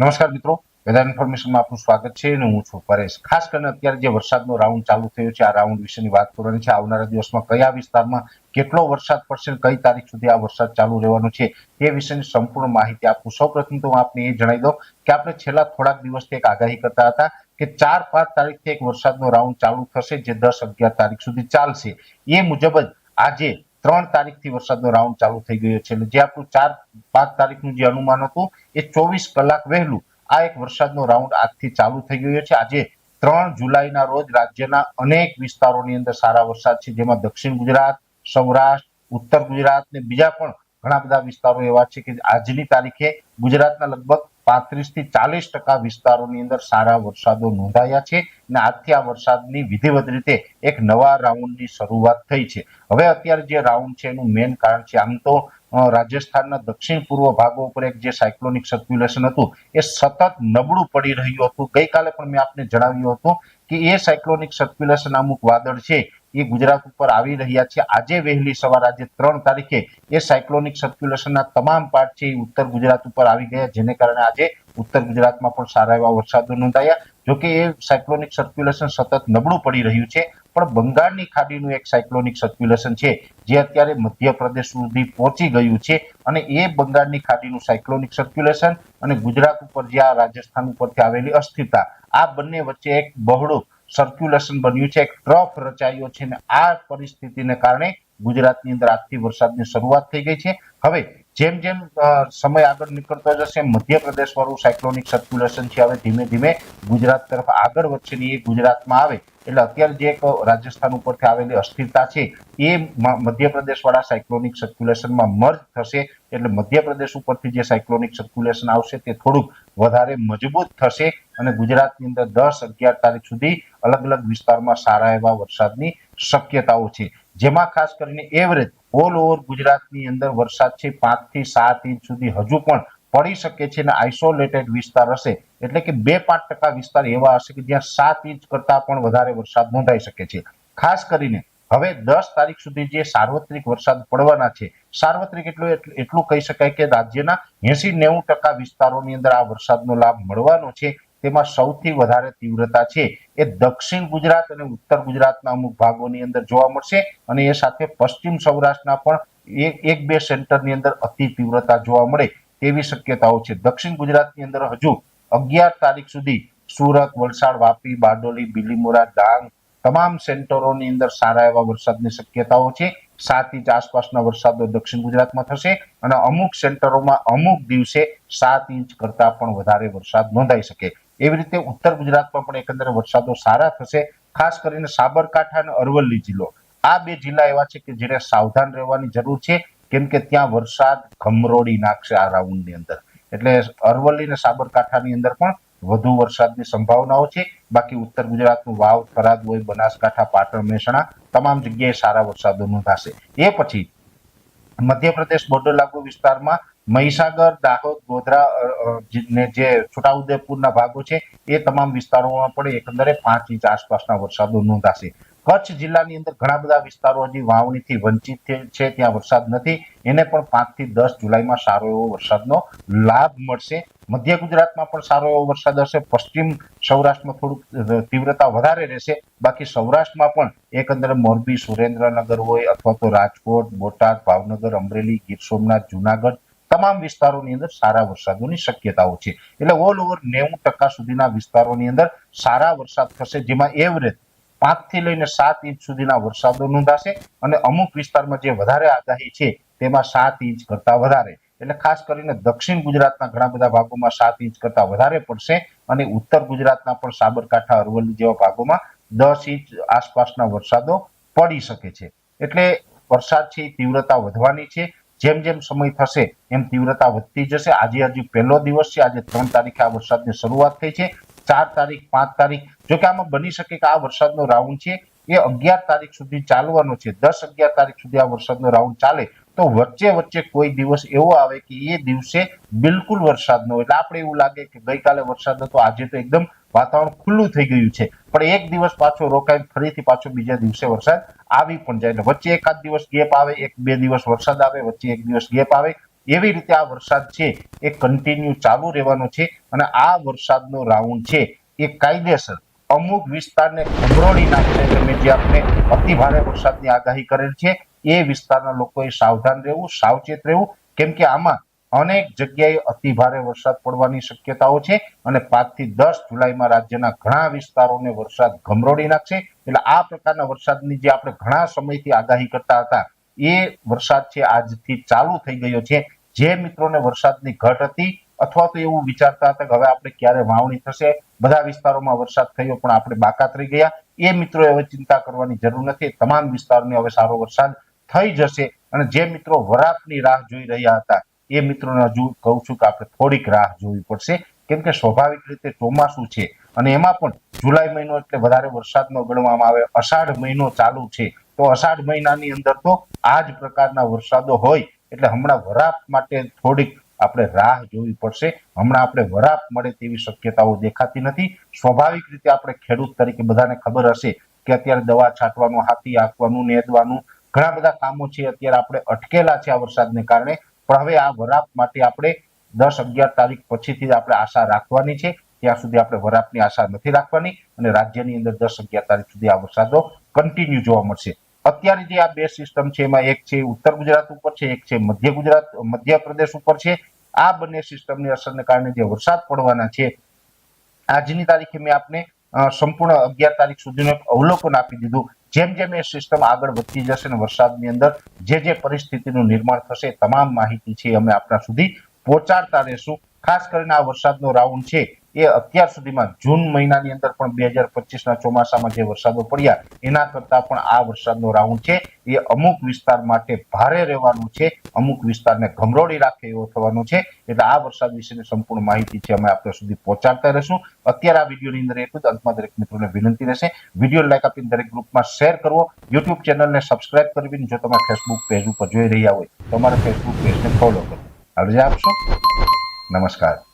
નમસ્કાર મિત્રો, વેધર ઇન્ફોર્મેશનમાં આપનું સ્વાગત છે અને હું છું પરેશ. ખાસ કરીને અત્યારે જે વરસાદનો રાઉન્ડ ચાલુ થયો છે, આ રાઉન્ડ વિશેની વાત કરવાની છે, આવનારા દિવસમાં કયા વિસ્તારમાં કેટલો વરસાદ પડશે કઈ તારીખ સુધી આ વરસાદ ચાલુ રહેવાનો છે, તે વિશેની સંપૂર્ણ માહિતી આપું. સૌપ્રથમ તો હું આપને એ જણાવી દઉં કે આપણે છેલ્લા થોડાક દિવસથી એક આગાહી કરતા હતા કે ચાર પાંચ તારીખથી એક વરસાદનો રાઉન્ડ ચાલુ થશે, જે દસ અગિયાર તારીખ સુધી ચાલશે. એ મુજબ જ આજે ત્રણ તારીખથી વરસાદનો રાઉન્ડ ચાલુ થઈ ગયો છે એટલે જે આપણું ચાર, પાંચ તારીખનું જે અનુમાન હતું, એ ચોવીસ કલાક વહેલું આ એક વરસાદનો રાઉન્ડ આજથી ચાલુ થઈ ગયો છે. આજે ત્રણ જુલાઈના રોજ રાજ્યના અનેક વિસ્તારોની અંદર સારા વરસાદ છે, જેમાં દક્ષિણ ગુજરાત, સૌરાષ્ટ્ર, ઉત્તર ગુજરાત ને બીજા પણ ઘણા બધા વિસ્તારો એવા છે કે આજની તારીખે ગુજરાતના લગભગ પાંત્રીસથી ચાલીસ ટકા વિસ્તારોની અંદર સારા વરસાદો નોંધાયા છે અને આજથી આ વરસાદની વિધિવત રીતે એક નવા રાઉન્ડની શરૂઆત થઈ છે. હવે અત્યારે જે રાઉન્ડ છે એનું મેઇન કારણ છે, આમ તો રાજસ્થાનના દક્ષિણ પૂર્વ ભાગો ઉપર એક જે સાયક્લોનિક સર્ક્યુલેશન હતું, એ સતત નબળું પડી રહ્યું હતું. ગઈકાલે પણ મેં આપને જણાવ્યું હતું કે એ સાયક્લોનિક સર્ક્યુલેશન અમુક વાદળ છે, એ ગુજરાત ઉપર આવી રહ્યા છે. આજે વહેલી સવાર, આજે ત્રણ તારીખે એ સાયક્લોનિક સર્ક્યુલેશનના તમામ પાર્ટ છે એ ઉત્તર ગુજરાત ઉપર આવી ગયા, જેને કારણે આજે ઉત્તર ગુજરાતમાં પણ સારા એવા વરસાદો નોંધાયા. જોકે એ સાયક્લોનિક સર્ક્યુલેશન સતત નબળું પડી રહ્યું છે. પણ બંગાળની ખાડીનું એક સાયક્લોનિક સર્ક્યુલેશન છે, જે અત્યારે મધ્યપ્રદેશ સુધી પહોંચી ગયું છે અને એ બંગાળની ખાડીનું સાયક્લોનિક સર્ક્યુલેશન અને ગુજરાત ઉપર જે આ રાજસ્થાન ઉપરથી આવેલી અસ્થિરતા, આ બંને વચ્ચે એક બહોળું સર્ક્યુલેશન બન્યું છે, એક ટ્રફ રચાયો છે અને આ પરિસ્થિતિને કારણે ગુજરાતની અંદર આજથી વરસાદની શરૂઆત થઈ ગઈ છે. હવે જેમ જેમ સમય આગળ નીકળતો જશે મધ્યપ્રદેશ વાળું સાયક્લોનિક સર્ક્યુલેશન છે, હવે ધીમે ધીમે ગુજરાત તરફ આગળ વધશે એ ગુજરાતમાં આવે. એટલે અત્યારે જે એક રાજસ્થાન ઉપરથી આવેલી અસ્થિરતા છે, એ મધ્યપ્રદેશ વાળા સાયક્લોનિક સર્ક્યુલેશનમાં મર્જ થશે. એટલે મધ્યપ્રદેશ ઉપરથી જે સાયક્લોનિક સર્ક્યુલેશન આવશે, તે થોડુંક વધારે મજબૂત થશે અને ગુજરાતની અંદર દસ અગિયાર તારીખ સુધી અલગ અલગ વિસ્તારમાં સારા એવા વરસાદની શક્યતાઓ છે. જેમાં ખાસ કરીને એવરેજ ઓલ ઓવર ગુજરાતની અંદર વરસાદ છે પાંચથી સાત ઇંચ સુધી હજુ પણ પડી શકે છે અને આઇસોલેટેડ વિસ્તાર હશે. એટલે કે બે પાંચ ટકા વિસ્તાર એવા હશે કે જ્યાં સાત ઇંચ કરતા પણ વધારે વરસાદ નોંધાઈ શકે છે. ખાસ કરીને હવે દસ તારીખ સુધી જે સાર્વત્રિક વરસાદ પડવાના છે, સાર્વત્રિક એટલું- એટલું કહી શકાય કે રાજ્યના એસી નેવું ટકા વિસ્તારોની અંદર આ વરસાદનો લાભ મળવાનો છે. તેમાં સૌથી વધારે તીવ્રતા છે. એ દક્ષિણ ગુજરાત અને ઉત્તર ગુજરાતના અમુક ભાગોની અંદર જોવા મળશે અને એ સાથે પશ્ચિમ સૌરાષ્ટ્રના પણ એક એક બે સેન્ટરની અંદર અતિ તીવ્રતા જોવા મળે તેવી શક્યતાઓ છે. દક્ષિણ ગુજરાતની અંદર હજુ અગિયાર તારીખ સુધી સુરત, વલસાડ, વાપી, બારડોલી, બીલીમોરા, ડાંગ તમામ સેન્ટરોની અંદર સારા એવા વરસાદની શક્યતાઓ છે. સાત ઇંચ આસપાસના વરસાદો દક્ષિણ ગુજરાતમાં થશે અને અમુક સેન્ટરોમાં અમુક દિવસે સાત ઇંચ કરતા પણ વધારે વરસાદ નોંધાઈ શકે. એવી રીતે ઉત્તર ગુજરાતમાં પણ એકંદરે વરસાદો સારા થશે, ખાસ કરીને સાબરકાંઠા અને અરવલ્લી જિલ્લો. આ બે જિલ્લા એવા છે કે જેને સાવધાન રહેવાની જરૂર છે, કેમ કે ત્યાં વરસાદ ગમરોડી નાખશે આ રાઉન્ડની અંદર. એટલે અરવલ્લી અને સાબરકાંઠાની અંદર પણ વધુ વરસાદની સંભાવનાઓ છે. બાકી ઉત્તર ગુજરાતનું વાવ, થરાદ હોય બનાસકાંઠા, પાટણ, મહેસાણા તમામ જગ્યાએ સારા વરસાદો નોંધાશે. એ પછી મધ્યપ્રદેશ બોર્ડર લાગુ વિસ્તારમાં મહીસાગર, દાહોદ, ગોધરા ને જે છોટાઉદેપુરના ભાગો છે, એ તમામ વિસ્તારોમાં પણ એકંદરે પાંચ ઇંચ આસપાસના વરસાદો નોંધાશે. કચ્છ જિલ્લાની અંદર ઘણા બધા વિસ્તારો હજી વાવણીથી વંચિત છે- ત્યાં વરસાદ નથી. એને પણ પાંચથી દસ જુલાઈમાં સારો એવો વરસાદનો લાભ મળશે. મધ્ય ગુજરાતમાં પણ સારો એવો વરસાદ હશે. પશ્ચિમ સૌરાષ્ટ્રમાં થોડુંક તીવ્રતા વધારે રહેશે. બાકી સૌરાષ્ટ્રમાં પણ એકંદરે મોરબી, સુરેન્દ્રનગર હોય અથવા તો રાજકોટ, બોટાદ, ભાવનગર, અમરેલી, ગીર સોમનાથ, જુનાગઢ તમામ વિસ્તારોની અંદર સારા વરસાદોની શક્યતાઓ છે. એટલે ઓલ ઓવર નેવું ટકા સુધીના વિસ્તારોની અંદર સારા વરસાદ થશે, જેમાં એવરેજ પાંચથી લઈને સાત ઇંચ સુધીના વરસાદો નોંધાશે અને અમુક વિસ્તારમાં જે વધારે આગાહી છે, તેમાં સાત ઇંચ કરતા વધારે. એટલે ખાસ કરીને દક્ષિણ ગુજરાતના ઘણા બધા ભાગોમાં સાત ઇંચ કરતા વધારે પડશે અને ઉત્તર ગુજરાતના પણ સાબરકાંઠા, અરવલ્લી જેવા ભાગોમાં દસ ઇંચ આસપાસના વરસાદો પડી શકે છે. એટલે વરસાદ છે તીવ્રતા વધવાની છે. જેમ જેમ સમય થશે, એમ તીવ્રતા વધતી જશે. આજે હજી પહેલો દિવસ છે. આજે ત્રણ તારીખે આ વરસાદની શરૂઆત થઈ છે. ચાર તારીખ, પાંચ તારીખ, જો કે આમાં બની શકે કે આ વરસાદનો રાઉન્ડ છે. એ અગિયાર તારીખ સુધી ચાલવાનો છે. દસ અગિયાર તારીખ સુધી આ વરસાદનો રાઉન્ડ ચાલે. તો વચ્ચે વચ્ચે કોઈ દિવસ એવો આવે કે એ દિવસે બિલકુલ વરસાદ ન એટલે આપણે એવું લાગે કે ગઈકાલે વરસાદ હતો. આજે તો એકદમ વાતાવરણ ખુલ્લું થઈ ગયું છે. પણ એક દિવસ પાછો રોકાય ફરીથી પાછો બીજા દિવસે વરસાદ આવી પણ જાય એટલે વચ્ચે એકાદ દિવસ ગેપ આવે, એક બે દિવસ વરસાદ આવે, વચ્ચે એક દિવસ ગેપ આવે. એવી રીતે આ વરસાદ છે એ કન્ટિન્યુ ચાલુ રહેવાનો છે અને આ વરસાદનો રાઉન્ડ છે. એ કાયદેસર અમુક વિસ્તારને ખમરોળી નાખીને તમે જે આપણે અતિ ભારે વરસાદની આગાહી કરેલ છે, એ વિસ્તારના લોકોએ સાવધાન રહેવું, સાવચેત રહેવું. કેમ કે આમાં અનેક જગ્યાએ અતિ ભારે વરસાદ પડવાની શક્યતાઓ છે અને પાંચથી દસ જુલાઈમાં રાજ્યના ઘણા વિસ્તારોને વરસાદ ગમરોડી નાખશે. એટલે આ પ્રકારના વરસાદની જે આપણે ઘણા સમયથી આગાહી કરતા હતા, એ વરસાદ છે આજથી ચાલુ થઈ ગયો છે. જે મિત્રોને વરસાદની ઘટ હતી, અથવા તો એવું વિચારતા હતા કે હવે આપણે ક્યારે વાવણી થશે, બધા વિસ્તારોમાં વરસાદ થયો પણ આપણે બાકાત રહી ગયા. એ મિત્રોએ હવે ચિંતા કરવાની જરૂર નથી. તમામ વિસ્તારોને હવે સારો વરસાદ થઈ જશે. અને જે મિત્રો વરાપની રાહ જોઈ રહ્યા હતા એ મિત્રોને હજુ કહું છું કે આપણે થોડીક રાહ જોવી પડશે. કેમ કે સ્વાભાવિક રીતે ચોમાસું છે અને એમાં પણ જુલાઈ મહિનો એટલે વધારે વરસાદનો ગણવામાં આવે, અષાઢ મહિનો ચાલુ છે. તો અષાઢ મહિનાની અંદર તો આ જ પ્રકારના વરસાદો હોય એટલે હમણાં વરાપ માટે થોડીક આપણે રાહ જોવી પડશે. હમણાં આપણે વરાપ મળે તેવી શક્યતાઓ દેખાતી નથી. સ્વાભાવિક રીતે આપણે ખેડૂત તરીકે બધાને ખબર હશે કે અત્યારે દવા છાંટવાનું, હાથી આંકવાનું નેદવાનું ઘણા બધા કામો છે. અત્યારે આપણે અટકેલા છે આ વરસાદને કારણે. પણ હવે આ વરાપ માટે આપણે દસ અગિયાર તારીખ પછીથી આપણે આશા રાખવાની છે. ત્યાં સુધી આપણે વરાપની આશા નથી રાખવાની અને રાજ્યની અંદર દસ અગિયાર તારીખ સુધી આ વરસાદો કન્ટિન્યુ જોવા મળશે. અત્યારે જે આ બે સિસ્ટમ છે, એમાં એક છે ઉત્તર ગુજરાત ઉપર છે, એક છે મધ્ય ગુજરાત, મધ્યપ્રદેશ ઉપર છે. આ બંને સિસ્ટમની અસરને કારણે જે વરસાદ પડવાના છે, આજની તારીખે મેં આપને સંપૂર્ણ અગિયાર તારીખ સુધીનું એક અવલોકન આપી દીધું. જેમ જેમ એ સિસ્ટમ આગળ વધતી જશે ને વરસાદની અંદર, જે જે પરિસ્થિતિનું નિર્માણ થશે તમામ માહિતી છે અમે આપણા સુધી પહોંચાડતા રહેશું. ખાસ કરીને આ વરસાદનો રાઉન્ડ છે, એ અત્યાર સુધીમાં જૂન મહિનાની અંદર પણ બે હજાર પચીસના ચોમાસામાં જે વરસાદો પડ્યા, એના કરતાં પણ આ વરસાદનો રાઉન્ડ છે. એ અમુક વિસ્તાર માટે ભારે રહેવાનું છે. અમુક વિસ્તારને ગમરોડી રાખે એવો થવાનો છે. એટલે આ વરસાદ વિશેની સંપૂર્ણ માહિતી છે, અમે આપણા સુધી પહોંચાડતા રહેશું. અત્યારે આ વિડીયોની અંદર એટલું જ. અંતમાં દરેક મિત્રોને વિનંતી રહેશે. વીડિયો લાઈક આપીને દરેક ગ્રુપમાં શેર કરવો. યુટ્યુબ ચેનલને સબસ્ક્રાઇબ કરવી જો તમે ફેસબુક પેજ ઉપર જોઈ રહ્યા હોય તો અમારા ફેસબુક પેજને ફોલો કરો હવે આપશો નમસ્કાર.